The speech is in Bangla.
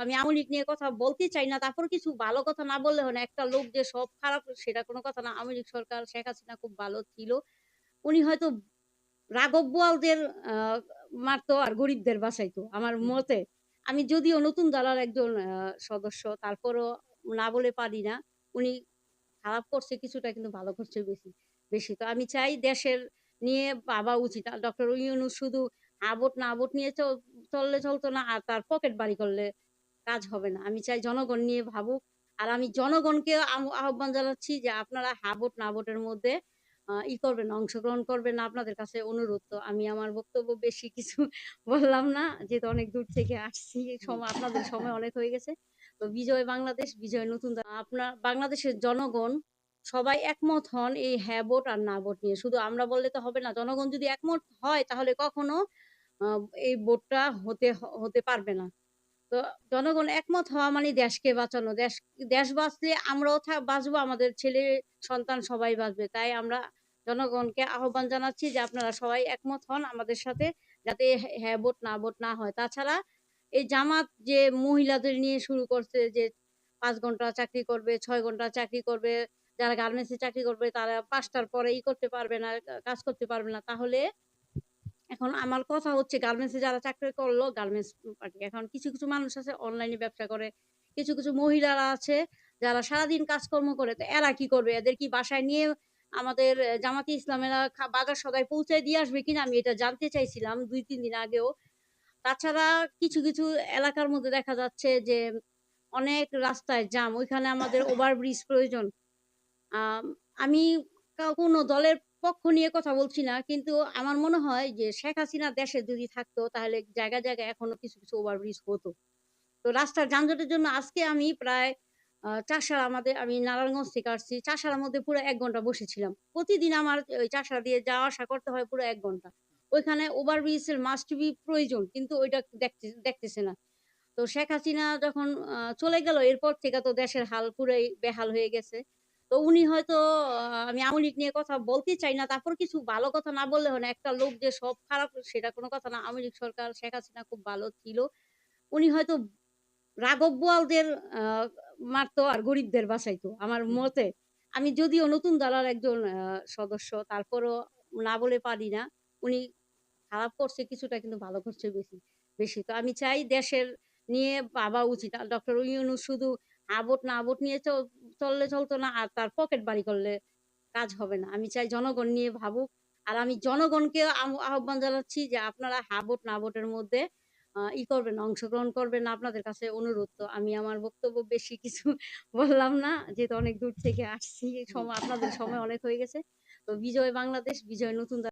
আমি আওয়ামী লীগ নিয়ে কথা বলতে চাই না। তারপর কিছু ভালো কথা না বললে হয় না। একটা লোক যে সব খারাপ সেটা কোনো কথা না। আওয়ামী লীগ সরকার শেখ হাসিনা খুব ভালো ছিল। উনি হয়তো রাঘব বোয়ালদের মারতো আর গরিবদের বাঁচাইতো আমার মতে। আমি যদিও নতুন দলের একজন সদস্য তারপরও না বলে পারি না। উনি খারাপ করছে কিছুটা কিন্তু ভালো করছে বেশি। বেশি। তো আমি চাই দেশের নিয়ে ভাবা উচিত। ডক্টর ইউনূস শুধু আবট না আবট নিয়ে চললে চলতো না আর তার পকেট বাড়ি করলে কাজ হবে না। আমি চাই জনগণ নিয়ে ভাবুক। আর আমি জনগণকে আহ্বান জানাচ্ছি যে আপনারা হা ভোট না ভোটের মধ্যে ই করবেন অংশগ্রহণ করবেন। আপনাদের কাছে অনুরোধ। তো আমি আমার বক্তব্য বেশি কিছু বললাম না। যেহেতু অনেক দূর থেকে আসছি। সময় আপনাদের সময় অনেক হয়ে গেছে। তো বিজয় বাংলাদেশ, বিজয় নতুন আপনার বাংলাদেশের জনগণ সবাই একমত হন এই হ্যাঁ ভোট আর না ভোট নিয়ে। শুধু আমরা বললে তো হবে না। জনগণ যদি একমত হয় তাহলে কখনো এই ভোটটা হতে হতে পারবে না। তো জনগণ একমত হওয়া মানে দেশকে বাঁচানো। দেশ দেশ বাঁচলে আমরাও বাঁচবো, আমাদের ছেলে সন্তান সবাই বাঁচবে। তাই আমরা জনগণকে আহ্বান জানাচ্ছি যে আপনারা সবাই একমত হন আমাদের সাথে যাতে হ্যাঁ ভোট না ভোট না হয়। তাছাড়া এই জামাত যে মহিলাদের নিয়ে শুরু করছে যে পাঁচ ঘণ্টা চাকরি করবে, ছয় ঘণ্টা চাকরি করবে। যারা গার্মেন্টস চাকরি করবে তারা পাঁচটার পরে ই করতে পারবে না, কাজ করতে পারবে না। তাহলে এখন আমার কথা হচ্ছে গার্মেন্টস যারা চাকরি করল গার্মেন্টস পার্টি। এখন কিছু, কিছু মানুষ আছে অনলাইনে ব্যবসা করে। কিছু, কিছু মহিলারা আছে যারা সারাদিন কাজকর্ম করে। তো এরা কি করবে? এদের কি বাসায় নিয়ে আমাদের জামাতি ইসলামীরা বাজার সদাই পৌঁছায় দিয়ে আসবে কিনা আমি এটা জানতে চাইছিলাম ২-৩ দিন আগেও। তাছাড়া কিছু, কিছু এলাকার মধ্যে দেখা যাচ্ছে যে অনেক রাস্তায় জ্যাম। ওইখানে আমাদের ওভারব্রিজ প্রয়োজন। আমি কোনো দলের পক্ষ নিয়ে কথা বলছি না। কিন্তু আমার মনে হয় যে শেখ হাসিনা দেশে যদি থাকতো তাহলে জায়গায়, জায়গায় এখনও কিছু, কিছু ওভারব্রিজ হতো। তো রাস্তার যানজটের জন্য আজকে আমি প্রায় আ চাষাঢ়া আমাদের আমি নারায়ণগঞ্জ থেকে আসছি। চাষাঢ়ার মধ্যে পুরো ১ ঘণ্টা বসেছিলাম। প্রতিদিন আমার ওই চাষাঢ়া দিয়ে যাওয়া আসা করতে হয় পুরো এক ঘণ্টা। ওইখানে ওভারব্রিজের মাস্ট বি প্রয়োজন। কিন্তু ওইটা দেখতে দেখতেছে না। তো শেখ হাসিনা যখন চলে গেল এরপর থেকে তো দেশের হাল পুরাই বেহাল হয়ে গেছে। তো উনি হয়তো আমি আওয়ামী লীগ নিয়ে কথা বলতে চাই না। তারপর কিছু ভালো কথা না বললে হয় না। একটা লোক যে সব খারাপ সেটা কোনো কথা না। আওয়ামী লীগ সরকার শেখ হাসিনা খুব ভালো ছিল। উনি হয়তো রাঘব বোয়ালদের মারতো আর গরিবদের বাঁচাইতো আমার মতে। আমি যদিও নতুন দলের একজন সদস্য তারপরও না বলে পারি না। উনি খারাপ করছে কিছুটা কিন্তু ভালো করছে বেশি। বেশি। তো আমি চাই দেশের নিয়ে ভাবা উচিত। ডক্টর ইউনূস শুধু ভোট না ভোট নিয়ে চ চললে চলতো না আর তার পকেট বাড়ি করলে কাজ হবে না। আমি চাই জনগণ নিয়ে ভাবুক। আর আমি জনগণকে আহ আহ্বান জানাচ্ছি যে আপনারা হা ভোট না ভোটের মধ্যে ই করবেন অংশগ্রহণ করবেন। আপনাদের কাছে অনুরোধ। তো আমি আমার বক্তব্য বেশি কিছু বললাম না। যেহেতু অনেক দূর থেকে আসছি। সময় আপনাদের সময় অনেক হয়ে গেছে। তো বিজয় বাংলাদেশ, বিজয় নতুন